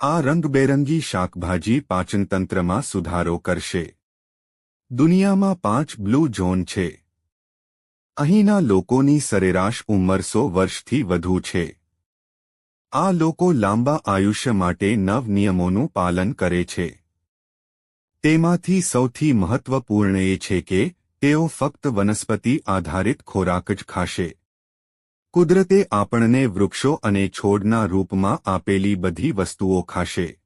આ રંગબેરંગી શાકભાજી પાચનતંત્રમાં સુધારો કરશે. દુનિયામાં પાંચ બ્લુ ઝોન છે. અહીંના લોકોની સરેરાશ ઉંમર સો વર્ષથી વધુ છે. આ લોકો લાંબા આયુષ્ય માટે નવ નિયમોનું પાલન કરે છે. તેમાંથી સૌથી મહત્વપૂર્ણ એ છે કે, તેઓ ફક્ત વનસ્પતિ આધારિત ખોરાક જ ખાશે. કુદરતે આપણને વૃક્ષો અને છોડના રૂપમાં આપેલી બધી વસ્તુઓ ખાશે.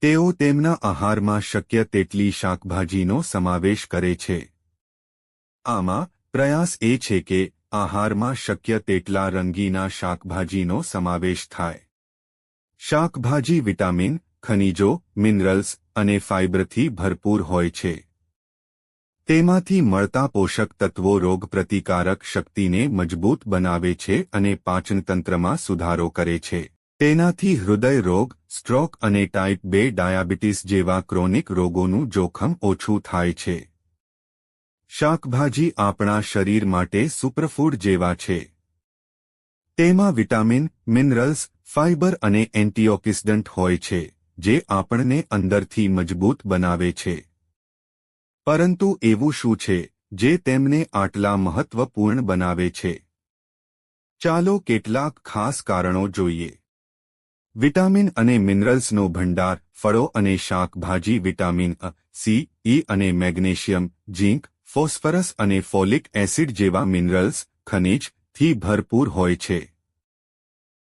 તેઓ તેમના આહારમાં શક્ય તેટલી શાકભાજીનો સમાવેશ કરે છે. આમાં પ્રયાસ એ છે કે આહારમાં શક્ય તેટલા રંગીના શાકભાજીનો સમાવેશ થાય. શાકભાજી વિટામિન, ખનિજો, મિનરલ્સ અને ફાઇબરથી ભરપૂર હોય છે. તેમાંથી મળતા પોષક તત્વો રોગપ્રતિકારક શક્તિને મજબૂત બનાવે છે અને પાચનતંત્રમાં સુધારો કરે છે. તેનાથી હૃદય રોગ, સ્ટ્રોક અને ટાઇપ બે ડાયાબિટીસ જેવા ક્રોનિક રોગોનું જોખમ ઓછું થાય છે. શાકભાજી આપણા શરીર માટે સુપરફૂડ જેવા છે. તેમાં વિટામિન, મિનરલ્સ ફાઇબર અને એન્ટીઓક્સિડન્ટ હોય છે, જે આપણને અંદરથી મજબૂત બનાવે છે. પરંતુ એવું શું છે, જે તેમને આટલા મહત્વપૂર્ણ બનાવે છે? ચાલો કેટલાક ખાસ કારણો જોઈએ. વિટામિન અને મિનરલ્સનો ભંડાર, ફળો અને શાકભાજી વિટામિન અ, સી ઈ અને મેગ્નેશિયમ, ઝીંક, ફોસ્ફરસ અને ફોલિક એસિડ જેવા મિનરલ્સ, ખનિજ, થી ભરપૂર હોય છે.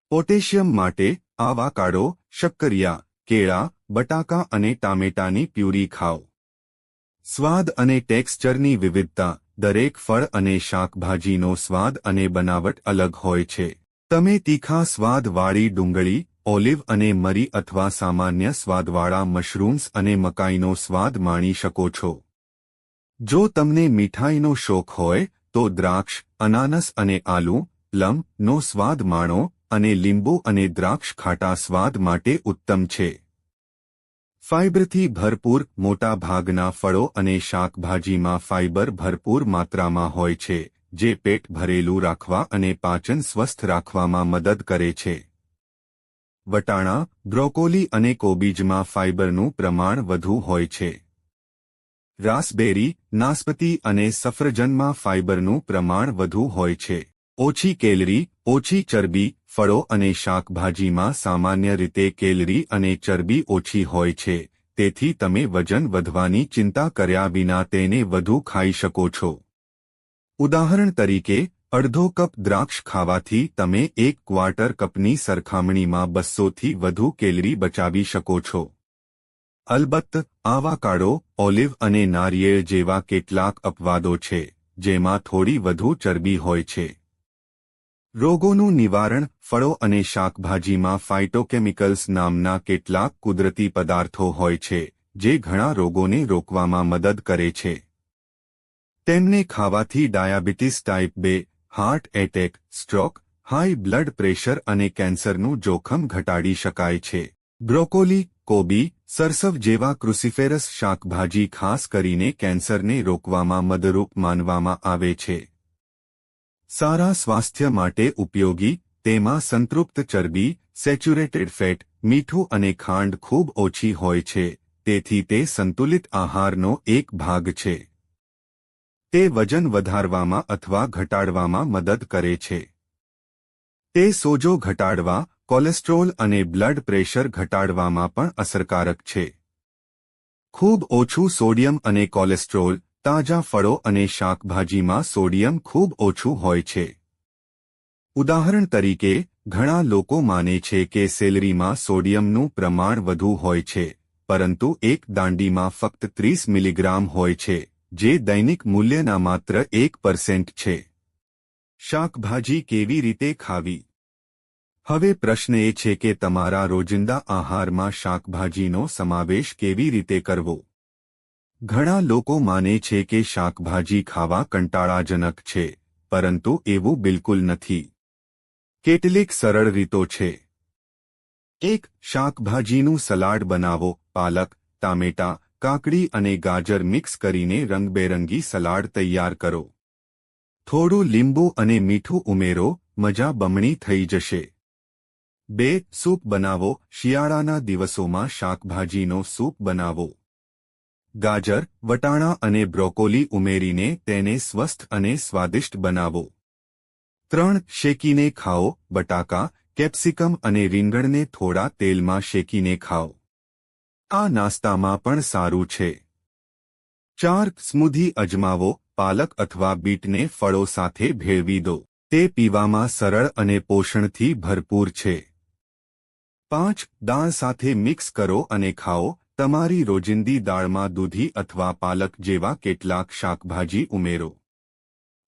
પોટેશિયમ માટે આવાકાડો, શક્કરિયા, કેળા, બટાકા અને ટામેટાની પ્યુરી ખાઓ. સ્વાદ અને ટેક્સચરની વિવિધતા, દરેક ફળ અને શાકભાજીનો સ્વાદ અને બનાવટ અલગ હોય છે. તમે તીખા સ્વાદવાળી ડુંગળી, ઓલિવ અને મરી અથવા સામાન્ય સ્વાદવાળા મશરૂમ્સ અને મકાઈનો સ્વાદ માણી શકો છો. જો તમને મીઠાઈનો શોખ હોય, તો દ્રાક્ષ, અનાનસ અને આલુ લમનો સ્વાદ માણો અને લીંબુ અને દ્રાક્ષ ખાટા સ્વાદ માટે ઉત્તમ છે. ફાઇબરથી ભરપૂર મોટા ભાગના ફળો અને શાકભાજીમાં ફાઇબર ભરપૂર માત્રામાં હોય છે, જે પેટ ભરેલું રાખવા અને પાચન સ્વસ્થ રાખવામાં મદદ કરે છે. વટાણા, બ્રોકોલી અને કોબીજમાં ફાઇબરનું પ્રમાણ વધુ હોય છે. રાસબેરી, નાસ્પતિ અને સફરજનમાં ફાઇબરનું પ્રમાણ વધુ હોય છે. ઓછી કેલરી, ઓછી ચરબી ફળો અને શાકભાજીમાં સામાન્ય રીતે કેલરી અને ચરબી ઓછી હોય છે, તેથી તમે વજન વધવાની ચિંતા કર્યા વિના તેને વધુ ખાઈ શકો છો. ઉદાહરણ તરીકે, અડધો કપ દ્રાક્ષ ખાવાથી તમે એક ક્વાર્ટર કપની સરખામણીમાં બસ્સોથી વધુ કેલરી બચાવી શકો છો. અલબત્ત, આવાકાડો, ઓલિવ અને નારિયેળ જેવા કેટલાક અપવાદો છે, જેમાં થોડી વધુ ચરબી હોય છે. રોગોનું નિવારણ ફળો અને શાકભાજીમાં ફાઇટોકેમિકલ્સ નામના કેટલાક કુદરતી પદાર્થો હોય છે, જે ઘણા રોગોને રોકવામાં મદદ કરે છે. તેમને ખાવાથી ડાયાબિટીસ ટાઈપ બે, heart attack, stroke, high blood pressure અને કેન્સરનું જોખમ ઘટાડી શકાય છે. બ્રોકોલી, કોબી, સરસવ જેવા ક્રુસિફેરસ શાકભાજી ખાસ કરીને કેન્સરને રોકવામાં મદરૂપ માનવામાં આવે છે. સારા સ્વાસ્થ્ય માટે ઉપયોગી, તેમાં સંતૃપ્ત ચરબી, સેચ્યુરેટેડ ફેટ, મીઠું અને ખાંડ ખૂબ ઓછી હોય છે, તેથી તે સંતુલિત આહારનો એક ભાગ છે. તે વજન વધારવામાં અથવા ઘટાડવામાં મદદ કરે છે. તે સોજો ઘટાડવા, કોલેસ્ટ્રોલ અને બ્લડ પ્રેશર ઘટાડવામાં પણ અસરકારક છે. ખૂબ ઓછું સોડિયમ અને કોલેસ્ટ્રોલ તાજા ફળો અને શાકભાજીમાં સોડિયમ ખૂબ ઓછું હોય છે. ઉદાહરણ તરીકે, ઘણા લોકો માને છે કે સેલરીમાં સોડિયમનું પ્રમાણ વધુ હોય છે, પરંતુ એક દાંડીમાં ફક્ત ત્રીસ મિલીગ્રામ હોય છે, જે દૈનિક મૂલ્યના માત્ર એક પર્સેન્ટ છે. શાકભાજી કેવી રીતે ખાવી? હવે પ્રશ્ન એ છે કે તમારા રોજિંદા આહારમાં શાકભાજીનો સમાવેશ કેવી રીતે કરવો? ઘણા લોકો માને છે કે શાકભાજી ખાવા કંટાળાજનક છે, પરંતુ એવું બિલકુલ નથી. કેટલીક સરળ રીતો છે. એક, શાકભાજીનું સલાડ બનાવો, પાલક, ટામેટા, કાકડી અને ગાજર મિક્સ કરીને રંગબેરંગી સલાડ તૈયાર કરો. થોડું લીંબુ અને મીઠું ઉમેરો, મજા બમણી થઈ જશે. બે, સૂપ બનાવો, શિયાળાના દિવસોમાં શાકભાજીનો સૂપ બનાવો. ગાજર, વટાણા અને બ્રોકોલી ઉમેરીને તેને સ્વસ્થ અને સ્વાદિષ્ટ બનાવો. ત્રણ, શેકીને ખાઓ, બટાકા, કેપ્સિકમ અને રીંગણને થોડા તેલમાં શેકીને ખાઓ. આ નાસ્તામાં પણ સારું છે. ચાર, સ્મૂધી અજમાવો, પાલક અથવા બીટને ફળો સાથે ભેળવી દો. તે પીવામાં સરળ અને પોષણથી ભરપૂર છે. પાંચ, દાળ સાથે મિક્સ કરો અને ખાઓ તમારી રોજિંદી દાળમાં દૂધી અથવા પાલક જેવા કેટલાક શાકભાજી ઉમેરો.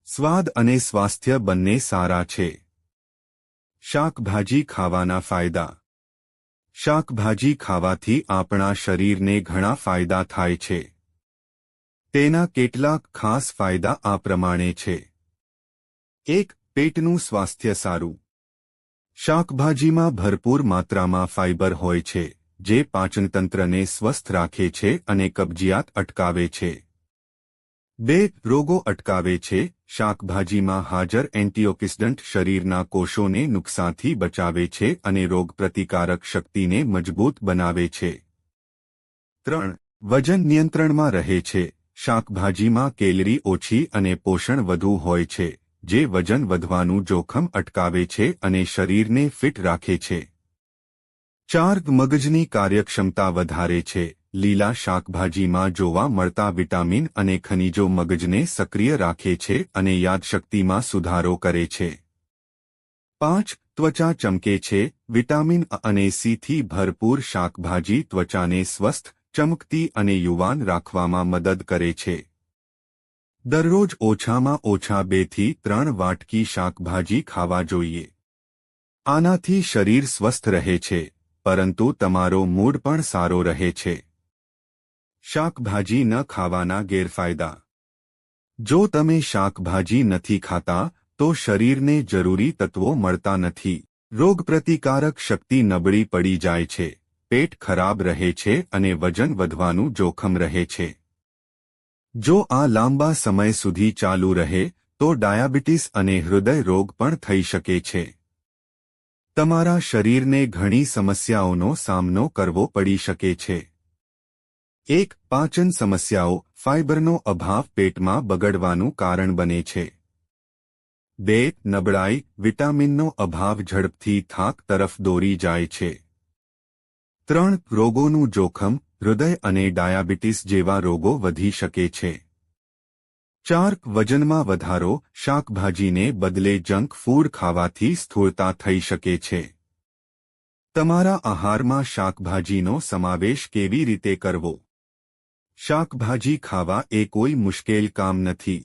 સ્વાદ અને સ્વાસ્થ્ય બંને સારા છે. શાકભાજી ખાવાના ફાયદા. શાકભાજી ખાવાથી આપણા શરીરને ઘણા ફાયદા થાય છે. તેના કેટલાક ખાસ ફાયદા આ પ્રમાણે છે. એક, પેટનું સ્વાસ્થ્ય સારું. શાકભાજીમાં ભરપૂર માત્રામાં ફાઇબર હોય છે. જે પાચનતંત્રને સ્વસ્થ રાખે છે અને કબજિયાત અટકાવે છે. બે, રોગો અટકાવે છે. શાકભાજીમાં હાજર એન્ટીઓક્સિડન્ટ શરીરના કોષોને નુકસાનથી બચાવે છે અને રોગપ્રતિકારક શક્તિને મજબૂત બનાવે છે. ત્રણ, વજન નિયંત્રણમાં રહે છે. શાકભાજીમાં કેલરી ઓછી અને પોષણ વધુ હોય છે, જે વજન વધવાનું જોખમ અટકાવે છે અને શરીરને ફિટ રાખે છે. ચાર મગજની કાર્યક્ષમતા વધારે છે. લીલા શાકભાજીમાં જોવા મળતા વિટામિન અને ખનિજો મગજને સક્રિય રાખે છે અને યાદશક્તિમાં સુધારો કરે છે. પાંચ, ત્વચા ચમકે છે. વિટામિન અને સીથી ભરપૂર શાકભાજી ત્વચાને સ્વસ્થ, ચમકતી અને યુવાન રાખવામાં મદદ કરે છે. દરરોજ ઓછામાં ઓછા બેથી ત્રણ વાટકી શાકભાજી ખાવા જોઈએ. આનાથી શરીર સ્વસ્થ રહે છે. પરંતુ તમારો મૂડ પણ સારો રહે છે. શાકભાજી ન ખાવાના ગેરફાયદા. જો તમે શાકભાજી નથી ખાતા, તો શરીરને જરૂરી તત્વો મળતા નથી. રોગપ્રતિકારક શક્તિ નબળી પડી જાય છે. પેટ ખરાબ રહે છે અને વજન વધવાનું જોખમ રહે છે. જો આ લાંબા સમય સુધી ચાલુ રહે, તો ડાયાબિટીસ અને હૃદય રોગ પણ થઈ શકે છે. તમારા શરીરને ઘણી સમસ્યાઓનો સામનો કરવો પડી શકે છે. એક, પાચન સમસ્યાઓ, ફાઇબરનો અભાવ પેટમાં બગડવાનું કારણ બને છે. બે, નબળાઈ, વિટામિનનો અભાવ ઝડપથી થાક તરફ દોરી જાય છે. ત્રણ, રોગોનું જોખમ, હૃદય અને ડાયાબિટીસ જેવા રોગો વધી શકે છે. ચાર વજનમાં વધારો, શાકભાજીને બદલે જંક ફૂડ ખાવાથી સ્થૂળતા થઈ શકે છે. તમારા આહારમાં શાકભાજીનો સમાવેશ કેવી રીતે કરવો? શાકભાજી ખાવા એ કોઈ મુશ્કેલ કામ નથી.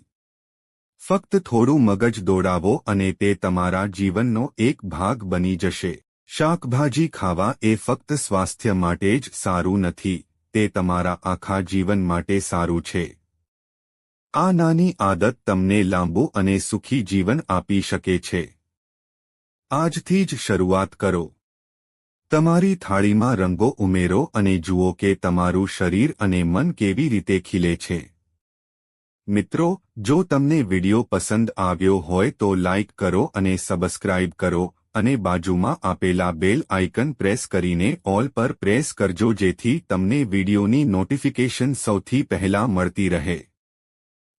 ફક્ત થોડું મગજ દોડાવો અને તે તમારા જીવનનો એક ભાગ બની જશે. શાકભાજી ખાવા એ ફક્ત સ્વાસ્થ્ય માટે જ સારું નથી, તે તમારા આખા જીવન માટે સારું છે. આ નાની આદત તમને લાંબુ અને સુખી જીવન આપી શકે છે. આજથી જ શરૂઆત કરો. તમારી થાળીમાં રંગો ઉમેરો અને જુઓ કે તમારું શરીર અને મન કેવી રીતે ખીલે છે. મિત્રો, જો તમને વિડિયો પસંદ આવ્યો હોય તો લાઇક કરો અને સબસ્ક્રાઇબ કરો અને બાજુમાં આપેલા બેલ આઇકન પ્રેસ કરીને ઓલ પર પ્રેસ કરજો જેથી તમને વિડિયોની નોટિફિકેશન સૌથી પહેલા મળતી રહે.